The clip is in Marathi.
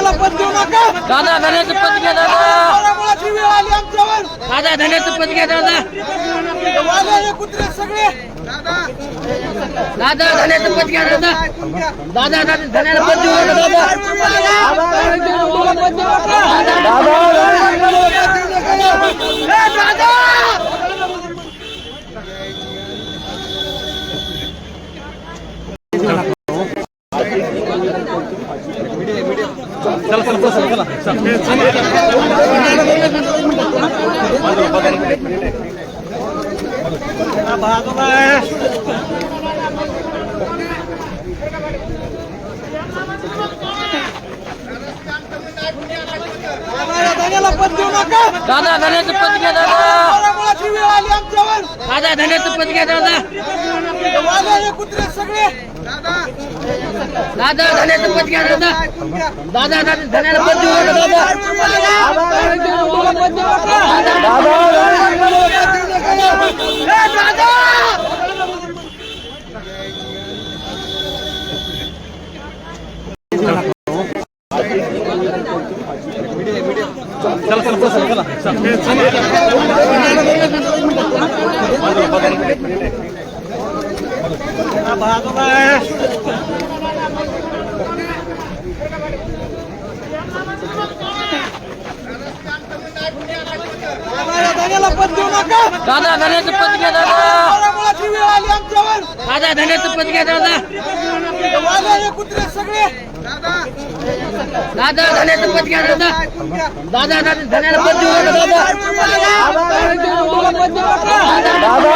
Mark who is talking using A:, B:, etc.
A: दादा धन्याचं पद घ्या दादा.
B: बाळामुळाची वेळ आली आमच्यावर
A: दादा धन्याचं पद घ्या दादा.
B: कुत्रे सगळे.
A: दादा धन्याचं पद घ्या दादा दादा दादा धन्याला पद देऊ नका दादा
B: धन्याला पद देऊ नका.
A: दादा धन्याचं पद घ्या दादा.
B: वेळ आली आमच्यावर.
A: दादा धन्याचं पद घ्या दादा.
B: वाघाने कुत्रे सगळे.
A: दादा धन्याचं पद घ्या दादा. दादा दादा धन्याला पद देऊ नका
B: धन्याला पद देऊ नका
A: दादा धन्याचं पद घ्या दादा. दादा धन्याचं पद घ्या दादा. दादा धन्याचं पद घ्या दादा. दादा धन्याला पद दादा